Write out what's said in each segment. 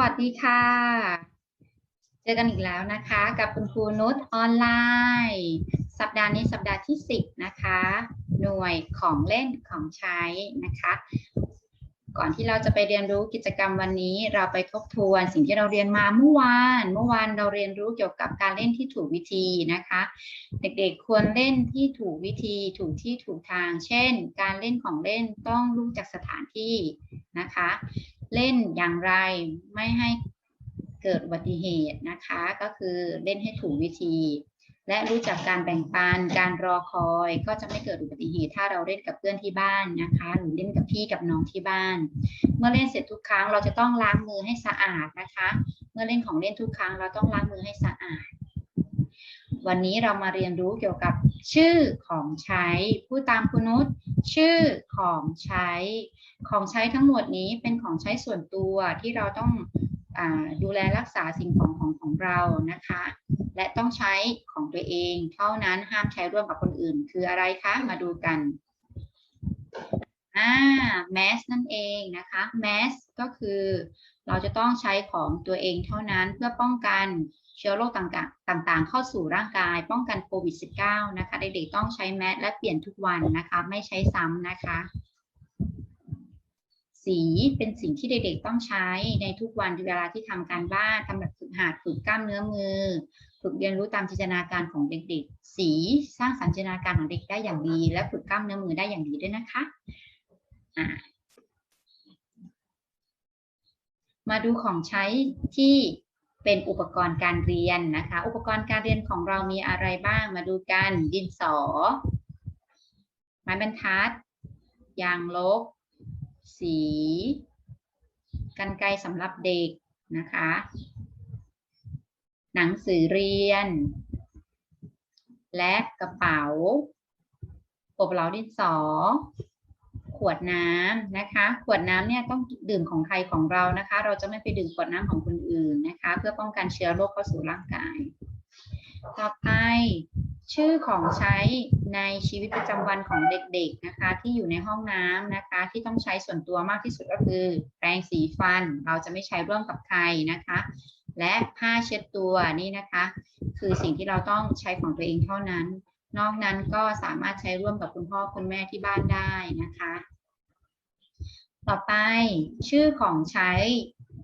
วัสดีค่ะ เจอกันอีกแล้วนะคะ กับคุณครูนุชออนไลน์ สัปดาห์นี้สัปดาห์ที่ 10 นะคะ หน่วยของเล่นของใช้นะคะ ก่อนที่เราจะไปเรียนรู้กิจกรรมวันนี้ เราไปทบทวนสิ่งที่เราเรียนมาเมื่อวาน เมื่อวานเราเรียนรู้เกี่ยวกับการเล่นที่ถูกวิธีนะคะ เด็กๆควรเล่นที่ถูกวิธี ถูกที่ถูกทาง เช่น การเล่นของเล่นต้องรู้จักสถานที่นะคะ เล่นอย่างไรไม่ให้เกิดอุบัติเหตุนะคะ ก็คือเล่นให้ถูกวิธี และรู้จักการแบ่งปันการรอคอยก็จะไม่เกิดอุบัติเหตุ ถ้าเราเล่นกับเพื่อนที่บ้านนะคะหรือเล่นกับพี่กับน้องที่บ้าน เมื่อเล่นเสร็จทุกครั้งเราจะต้องล้างมือให้สะอาดนะคะ เมื่อเล่นของเล่นทุกครั้งเราต้องล้างมือให้สะอาดวันนี้เรามาเรียนรู้เกี่ยวกับชื่อของใช้ ผู้ตามคุณนุช ชื่อของใช้ของใช้ทั้งหมดนี้เป็นของใช้ส่วนตัวที่เราต้องอดูแลรักษาสิ่งของของของเรานะคะ และต้องใช้ของตัวเองเท่านั้นห้ามใช้ร่วมกับคนอื่น คืออะไรคะมาดูกันอ่าแมสนั่นเองนะคะแมสก็คือ เราจะต้องใช้ของตัวเองเท่านั้นเพื่อป้องกันเชื้อโรคต่างๆ ต่างๆ เข้าสู่ร่างกาย ป้องกันโควิด -19 นะคะ เด็กๆ ต้องใช้แมสและเปลี่ยนทุกวันนะคะ ไม่ใช้ซ้ำนะคะ สีเป็นสิ่งที่เด็กๆ ต้องใช้ในทุกวันเวลาที่ทำการบ้านทำแบบฝึกหัดฝึกกล้ามเนื้อมือ ฝึกเรียนรู้ตามจินตนาการของเด็กๆ สีสร้างสรรค์จินตนาการของเด็กได้อย่างดี และฝึกกล้ามเนื้อมือได้อย่างดีด้วยนะคะอ่า มาดูของใช้ที่เป็นอุปกรณ์การเรียนนะคะ อุปกรณ์การเรียนของเรามีอะไรบ้าง มาดูกัน ดินสอ ไม้บรรทัด ยางลบ สี กันไกรสำหรับเด็กนะคะ หนังสือเรียน และกระเป๋าปกเหลาดินสอ วดน้ำนะคะ ขวดน้ำเนี่ยต้องดื่มของใครของเรานะคะ เราจะไม่ไปดื่มขวดน้ำของคนอื่นนะคะ เพื่อป้องกันเชื้อโรคเข้าสู่ร่างกาย ต่อไปชื่อของใช้ในชีวิตประจำวันของเด็กๆนะคะ ที่อยู่ในห้องน้ำนะคะ ที่ต้องใช้ส่วนตัวมากที่สุดก็คือแปรงสีฟัน เราจะไม่ใช้ร่วมกับใครนะคะ และผ้าเช็ดตัวนี่นะคะ คือสิ่งที่เราต้องใช้ของตัวเองเท่านั้นนอกนั้นก็สามารถใช้ร่วมกับคุณพ่อคุณแม่ที่บ้านได้นะคะ ต่อไปชื่อของใช้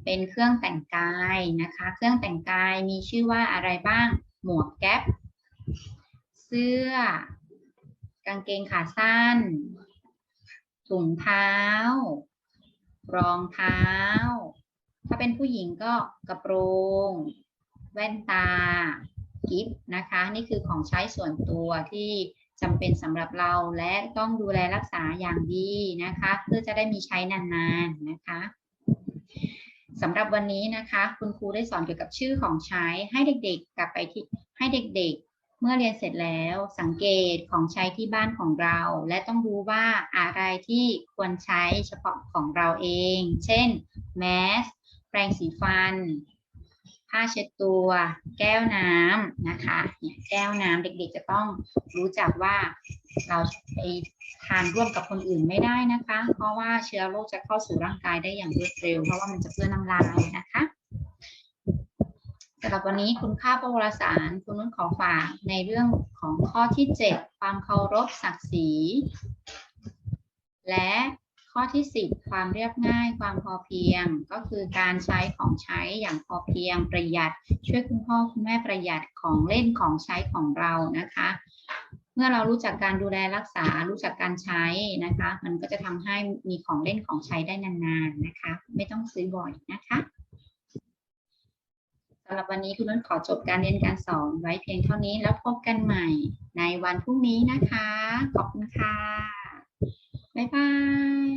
เป็นเครื่องแต่งกายนะคะ เครื่องแต่งกายมีชื่อว่าอะไรบ้าง หมวกแก๊ป เสื้อ กางเกงขาสั้น ถุงเท้า รองเท้า ถ้าเป็นผู้หญิงก็กระโปรง แว่นตา กิฟนะคะ นี่คือของใช้ส่วนตัวที่ จำเป็นสำหรับเราและต้องดูแลรักษาอย่างดีนะคะ เพื่อจะได้มีใช้นานๆนะคะสำหรับวันนี้นะคะ คุณครูได้สอนเกี่ยวกับชื่อของใช้ให้เด็กๆ กลับไปที่ให้เด็กๆ เมื่อเรียนเสร็จแล้วสังเกตของใช้ที่บ้านของเรา และต้องรู้ว่าอะไรที่ควรใช้เฉพาะของเราเอง เช่นแมสแปรงสีฟัน ผ้าเช็ดตัว แก้วน้ำนะคะเนี่ยแก้วน้ำเด็กๆจะต้องรู้จักว่าเราไปทานร่วมกับคนอื่นไม่ได้นะคะ เพราะว่าเชื้อโรคจะเข้าสู่ร่างกายได้อย่างรวดเร็ว เพราะว่ามันจะเปื้อนน้ำลายนะคะสำหรับวันนี้คุณค่าประวัติศาสตร์คุณนุ่นขอฝากในเรื่องของข้อที่ 7 ความเคารพศักดิ์ศรี และ ข้อที่ 10 ความเรียบง่าย ความพอเพียง ก็คือการใช้ของใช้อย่างพอเพียงประหยัด ช่วยคุณพ่อคุณแม่ประหยัดของเล่นของใช้ของเรานะคะ เมื่อเรารู้จักการดูแลรักษา รู้จักการใช้นะคะ มันก็จะทำให้มีของเล่นของใช้ได้นานๆนะคะ ไม่ต้องซื้อบ่อยนะคะสำหรับวันนี้คุณนุ่นขอจบการเรียนการสอนไว้เพียงเท่านี้แล้วพบกันใหม่ในวันพรุ่งนี้นะคะ ขอบคุณค่ะ บ๊ายบาย